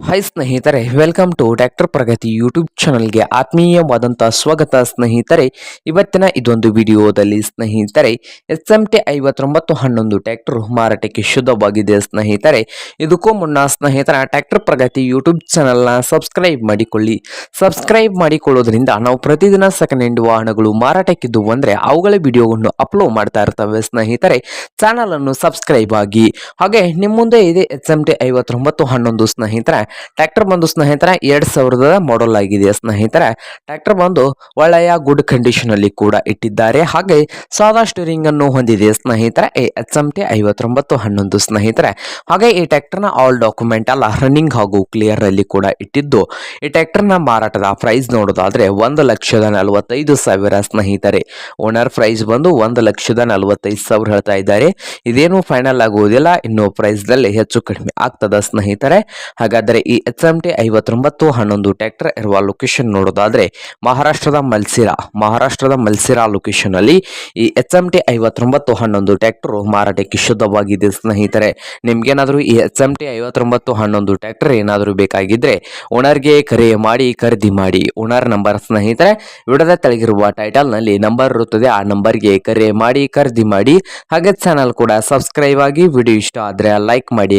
Hi ಸ್ನೇಹಿತರೆ welcome to doctor Pragati YouTube ಚಾನಲ್ಗೆ ಆತ್ಮೀಯವಾದಂಥ ಸ್ವಾಗತ ಸ್ನೇಹಿತರೆ. ಇವತ್ತಿನ ಇದೊಂದು ವಿಡಿಯೋದಲ್ಲಿ ಸ್ನೇಹಿತರೆ ಎಸ್ ಎಂ ಟಿ ಐವತ್ತೊಂಬತ್ತು ಹನ್ನೊಂದು ಟ್ಯಾಕ್ಟರ್ ಮಾರಾಟಕ್ಕೆ ಶುದ್ಧವಾಗಿದೆ ಸ್ನೇಹಿತರೆ. ಇದಕ್ಕೂ ಮುನ್ನ ಸ್ನೇಹಿತರ ಟ್ಯಾಕ್ಟರ್ ಪ್ರಗತಿ ಯೂಟ್ಯೂಬ್ ಚಾನಲ್ನ ಸಬ್ಸ್ಕ್ರೈಬ್ ಮಾಡಿಕೊಳ್ಳಿ. ಸಬ್ಸ್ಕ್ರೈಬ್ ಮಾಡಿಕೊಳ್ಳೋದ್ರಿಂದ ನಾವು ಪ್ರತಿದಿನ ಸೆಕೆಂಡ್ ಹ್ಯಾಂಡ್ ವಾಹನಗಳು ಮಾರಾಟಕ್ಕಿದ್ದು ಅಂದರೆ ಅವುಗಳ ವಿಡಿಯೋವನ್ನು ಅಪ್ಲೋಡ್ ಮಾಡ್ತಾ ಇರ್ತವೆ ಸ್ನೇಹಿತರೆ. ಚಾನಲನ್ನು ಸಬ್ಸ್ಕ್ರೈಬ್ ಆಗಿ. ಹಾಗೆ ನಿಮ್ಮ ಮುಂದೆ ಇದೆ ಎಸ್ ಎಂ ಟಿ ಐವತ್ತೊಂಬತ್ತು ಹನ್ನೊಂದು ಸ್ನೇಹಿತರೆ. ಟ್ರ್ಯಾಕ್ಟರ್ ಬಂದು ಸ್ನೇಹಿತರೆ ಎರಡ್ ಸಾವಿರದ ಮಾಡಲ್ ಆಗಿದೆ. ಸ್ನೇಹಿತರೆ, ಟ್ರ್ಯಾಕ್ಟರ್ ಬಂದು ಒಳ್ಳೆಯ ಗುಡ್ ಕಂಡೀಷನ್ ಅಲ್ಲಿ ಕೂಡ ಇಟ್ಟಿದ್ದಾರೆ. ಹಾಗೆ ಸಾದಾ ಸ್ಟೀರಿಂಗ್ ಅನ್ನು ಹೊಂದಿದೆ. ಸ್ನೇಹಿತರೆ ಎಚ್ ಎಂ ಟಿ ಐವತ್ತೊಂಬತ್ತು ಹನ್ನೊಂದು ಸ್ನೇಹಿತರೆ. ಹಾಗೆ ಈ ಟ್ರ್ಯಾಕ್ಟರ್ನ ಆಲ್ ಡಾಕ್ಯುಮೆಂಟ್ ಅಲ್ಲ ರನ್ನಿಂಗ್ ಹಾಗೂ ಕ್ಲಿಯರ್ ಅಲ್ಲಿ ಕೂಡ ಇಟ್ಟಿದ್ದು. ಈ ಟ್ರ್ಯಾಕ್ಟರ್ನ ಮಾರಾಟದ ಪ್ರೈಸ್ ನೋಡೋದಾದ್ರೆ ಒಂದು ಲಕ್ಷದ ನಲವತ್ತೈದು ಸಾವಿರ ಸ್ನೇಹಿತರೆ. ಓನರ್ ಪ್ರೈಸ್ ಬಂದು ಒಂದು ಲಕ್ಷದ ನಲವತ್ತೈದು ಸಾವಿರ ಹೇಳ್ತಾ ಇದ್ದಾರೆ. ಇದೇನು ಫೈನಲ್ ಆಗುವುದಿಲ್ಲ. ಇನ್ನು ಪ್ರೈಸ್ ದಲ್ಲಿ ಹೆಚ್ಚು ಕಡಿಮೆ ಆಗ್ತದ ಸ್ನೇಹಿತರೆ. ಹಾಗಾದರೆ ಈ ಎಚ್ ಎಂ ಟಿ ಐವತ್ತೊಂಬತ್ತು, ಹನ್ನೊಂದು ಟ್ರ್ಯಾಕ್ಟರ್ ಇರುವ ಲೊಕೇಶನ್ ನೋಡೋದಾದರೆ ಮಹಾರಾಷ್ಟ್ರದ ಮಲ್ಸಿರಾ. ಮಹಾರಾಷ್ಟ್ರದ ಮಲ್ಸಿರಾ ಲೊಕೇಶನಲ್ಲಿ ಈ ಎಚ್ ಎಂ ಟಿ ಐವತ್ತೊಂಬತ್ತು, ಹನ್ನೊಂದು ಟ್ರ್ಯಾಕ್ಟರ್ ಮಾರಾಟಕ್ಕೆ ಶುದ್ಧವಾಗಿದೆ ಸ್ನೇಹಿತರೆ. ನಿಮಗೇನಾದರೂ ಈ ಎಚ್ ಎಂ ಟಿ ಐವತ್ತೊಂಬತ್ತು, ಹನ್ನೊಂದು ಟ್ಯಾಕ್ಟರ್ ಏನಾದರೂ ಬೇಕಾಗಿದ್ದರೆ ಓನರ್ಗೆ ಕರೆ ಮಾಡಿ, ಖರೀದಿ ಮಾಡಿ. ಓನರ್ ನಂಬರ್ ಸ್ನೇಹಿತರೆ, ವಿಡದ ತೆಳಗಿರುವ ಟೈಟಲ್ನಲ್ಲಿ ನಂಬರ್ ಇರುತ್ತದೆ. ಆ ನಂಬರ್ಗೆ ಕರೆ ಮಾಡಿ, ಖರೀದಿ ಮಾಡಿ. ಹಾಗೆ ಚಾನಲ್ ಕೂಡ ಸಬ್ಸ್ಕ್ರೈಬ್ ಆಗಿ ವಿಡಿಯೋ ಇಷ್ಟ ಆದರೆ ಲೈಕ್ ಮಾಡಿ.